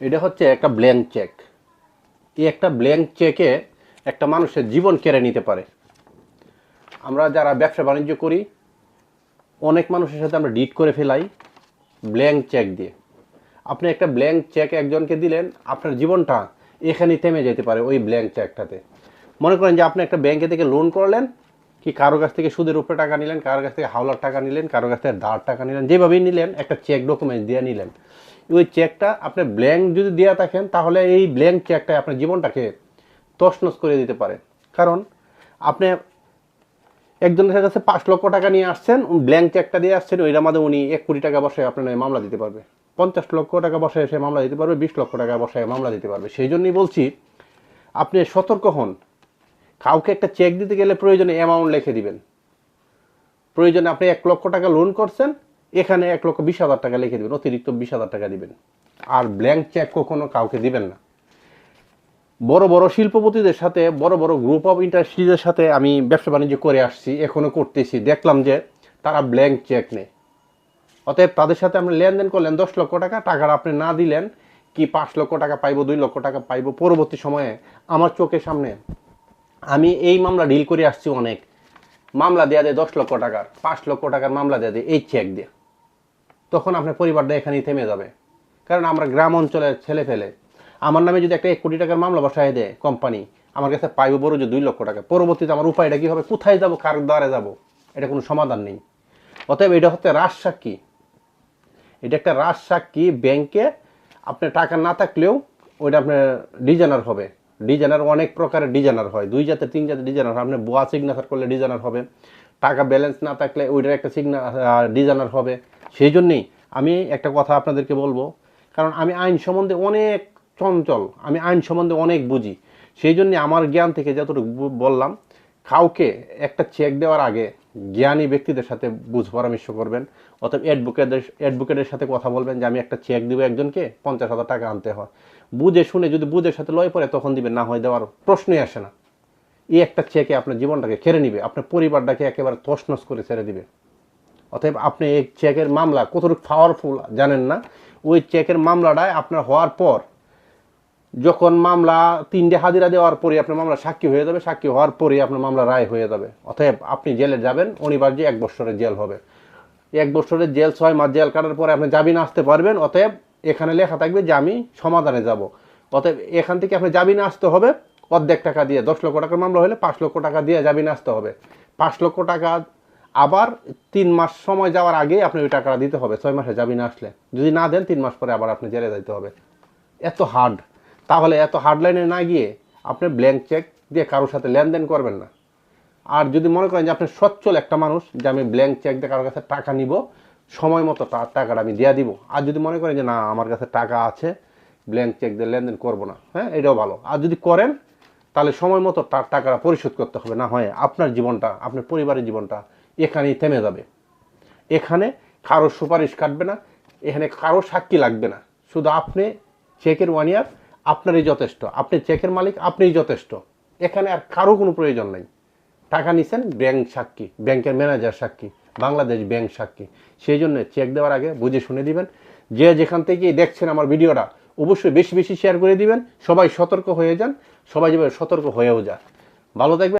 এটা হচ্ছে একটা ব্ল্যাঙ্ক চেক এই একটা ব্ল্যাঙ্ক চেকে একটা মানুষের জীবন কেড়ে নিতে পারে। আমরা যারা ব্যবসা বাণিজ্য করি, অনেক মানুষের সাথে আমরা ডিট করে ফেলাই ব্ল্যাঙ্ক চেক দিয়ে। আপনি একটা ব্ল্যাঙ্ক চেক একজনকে দিলেন, আপনার জীবনটা এখানেই থেমে যেতে পারে ওই ব্ল্যাঙ্ক চেকটাতে মনে করেন যে আপনি একটা ব্যাংকে থেকে লোন করলেন, কি কারও কাছ থেকে সুদের উপরে টাকা নিলেন, কারও কাছ থেকে হাওলার টাকা নিলেন, কারও কাছ থেকে ধার টাকা নিলেন, যেভাবেই নিলেন, একটা চেক ডকুমেন্ট দিয়ে নিলেন। ওই চেকটা আপনি ব্ল্যাঙ্ক যদি দেওয়া থাকেন, তাহলে এই ব্ল্যাঙ্ক চেকটা আপনার জীবনটাকে তছনছ করে দিতে পারে। কারণ আপনি একজনের কাছে পাঁচ লক্ষ টাকা নিয়ে আসছেন ব্ল্যাঙ্ক চেকটা দিয়ে আসছেন, ওইটার মধ্যে উনি এক কোটি টাকা বসায় আপনার মামলা দিতে পারবে। পঞ্চাশ লক্ষ টাকা বসায় সে মামলা দিতে পারবে, বিশ লক্ষ টাকা বসায় মামলা দিতে পারবে। সেই জন্যই বলছি, আপনি সতর্ক হন। কাউকে একটা চেক দিতে গেলে প্রয়োজনে অ্যামাউন্ট লিখে দিবেন। প্রয়োজনে আপনি এক লক্ষ টাকা লোন করছেন এখানে এক লক্ষ বিশ হাজার টাকা লিখে দেবেন, অতিরিক্ত বিশ হাজার টাকা দিবেন। আর ব্ল্যাঙ্ক চেক কখনো কাউকে দিবেন না। বড় বড় শিল্পপতিদের সাথে, বড় বড় গ্রুপ অফ ইন্ডাস্ট্রিজের সাথে আমি ব্যবসা বাণিজ্য করে আসছি এখনও করতেছি। দেখলাম যে তারা ব্ল্যাঙ্ক চেক নেয়। অতএব তাদের সাথে আপনি লেনদেন করলেন দশ লক্ষ টাকা, টাকাটা আপনি না দিলেন, কি পাঁচ লক্ষ টাকা পাইব, দুই লক্ষ টাকা পাইব, পরবর্তী সময়ে আমার চোখের সামনে আমি এই মামলা ডিল করে আসছি অনেক। মামলা দেওয়া দেয় দশ লক্ষ টাকার, পাঁচ লক্ষ টাকার মামলা দেওয়া দেয় এই চেক দিয়ে। তখন আপনার পরিবারটা এখানেই থেমে যাবে। কারণ আমরা গ্রাম অঞ্চলের ছেলে ফেলে। আমার নামে যদি একটা এক কোটি টাকার মামলা বসায় দেয় কোম্পানি আমার কাছে পাইবো বড় যে দুই লক্ষ টাকা। পরবর্তীতে আমার উপায়টা কী হবে? কোথায় যাব? কার দ্বারে যাব? এটা কোনো সমাধান নেই। অতএব এটা হচ্ছে রাজ সাক্ষী। এটা একটা রাজ সাক্ষী ব্যাংকে আপনার টাকা না থাকলেও ওইটা আপনার ডিজাইনার হবে। ডিজাইনার অনেক প্রকারের ডিজাইনার হয়। দুই জাতের, তিন জাতের ডিজাইনার হয়। আপনি বোয়া সিগনেচার করলে ডিজাইনার হবে। টাকা ব্যালেন্স না থাকলে ওইটার একটা সিগনা ডিজাইনার হবে। সেই জন্যেই আমি একটা কথা আপনাদেরকে বলব, কারণ আমি আইন সম্বন্ধে অনেক চঞ্চল, আমি আইন সম্বন্ধে অনেক বুঝি। সেই জন্যে আমার জ্ঞান থেকে যতটুকু বললাম, কাউকে একটা চেক দেওয়ার আগে জ্ঞানী ব্যক্তিদের সাথে বুঝ পরামর্শ করবেন, অথবা অ্যাডভোকেটের অ্যাডভোকেটের সাথে কথা বলবেন যে, আমি একটা চেক দিব একজনকে, পঞ্চাশ হাজার টাকা আনতে হয়। বুঝে শুনে যদি বুঝের সাথে লয় পড়ে, তখন দিবেন, না হয় দেওয়ার প্রশ্নই আসে না। এই একটা চেকে আপনার জীবনটাকে কেড়ে নিবে, আপনার পরিবারটাকে একেবারে তসনস করে ছেড়ে দিবে। অতএব আপনি এই চেকের মামলা কতটুকু পাওয়ারফুল জানেন না, ওই চেকের মামলাটায় আপনার হওয়ার পর যখন মামলা তিনটে হাজিরা দেওয়ার পরে আপনার মামলা সাক্ষী হয়ে যাবে, সাক্ষী হওয়ার পরে আপনার মামলা রায় হয়ে যাবে। অতএব আপনি জেলে যাবেন, অনিবার্য এক বছরের জেল হবে। এক বছরের জেল, ছয় মাস জেল কাটার পরে আপনি জামিন আসতে পারবেন, অতএব এখানে লেখা থাকবে যে আমি সমাধানে যাব। অতএব এখান থেকে আপনি জামিনে আসতে হবে, অর্ধেক টাকা দিয়ে, দশ লক্ষ টাকার মামলা হলে পাঁচ লক্ষ টাকা দিয়ে জামিনে আসতে হবে। পাঁচ লক্ষ টাকা আবার তিন মাস সময় যাওয়ার আগে আপনি ওই টাকাটা দিতে হবে, ছয় মাসে যাবি না আসলে। যদি না দেন, তিন মাস পরে আবার আপনি জেলে যেতে হবে। এত হার্ড তাহলে এত হার্ড লাইনে না গিয়ে আপনি ব্ল্যাঙ্ক চেক দিয়ে কারোর সাথে লেনদেন করবেন না। আর যদি মনে করেন যে আপনি সচ্ছল একটা মানুষ, যে আমি ব্ল্যাঙ্ক চেক দিয়ে কারোর কাছে টাকা নিব, সময় মতো টাকাটা আমি দিয়ে দিব। আর যদি মনে করেন যে না, আমার কাছে টাকা আছে ব্ল্যাঙ্ক চেক দিয়ে লেনদেন করব না হ্যাঁ এটাও ভালো। আর যদি করেন, তাহলে সময় মতো তার টাকাটা পরিশোধ করতে হবে। না হয় আপনার জীবনটা, আপনার পরিবারের জীবনটা এখানেই থেমে যাবে। এখানে কারোর সুপারিশ কাটবে না, এখানে কারও সাক্ষী লাগবে না। শুধু আপনি চেকের ওয়ান ইয়ার আপনারই যথেষ্ট। আপনি চেকের মালিক, আপনিই যথেষ্ট। এখানে আর কারও কোনো প্রয়োজন নাই। টাকা নিছেন ব্যাংক সাক্ষী ব্যাংকের ম্যানেজার সাক্ষী, বাংলাদেশ ব্যাংক সাক্ষী। সেই জন্য চেক দেওয়ার আগে বুঝে শুনে দিবেন। যে যেখান থেকে দেখছেন আমার ভিডিওটা, অবশ্যই বেশি বেশি শেয়ার করে দিবেন। সবাই সতর্ক হয়ে যান, সবাই যেভাবে সতর্ক হয়েও যান। ভালো থাকবেন।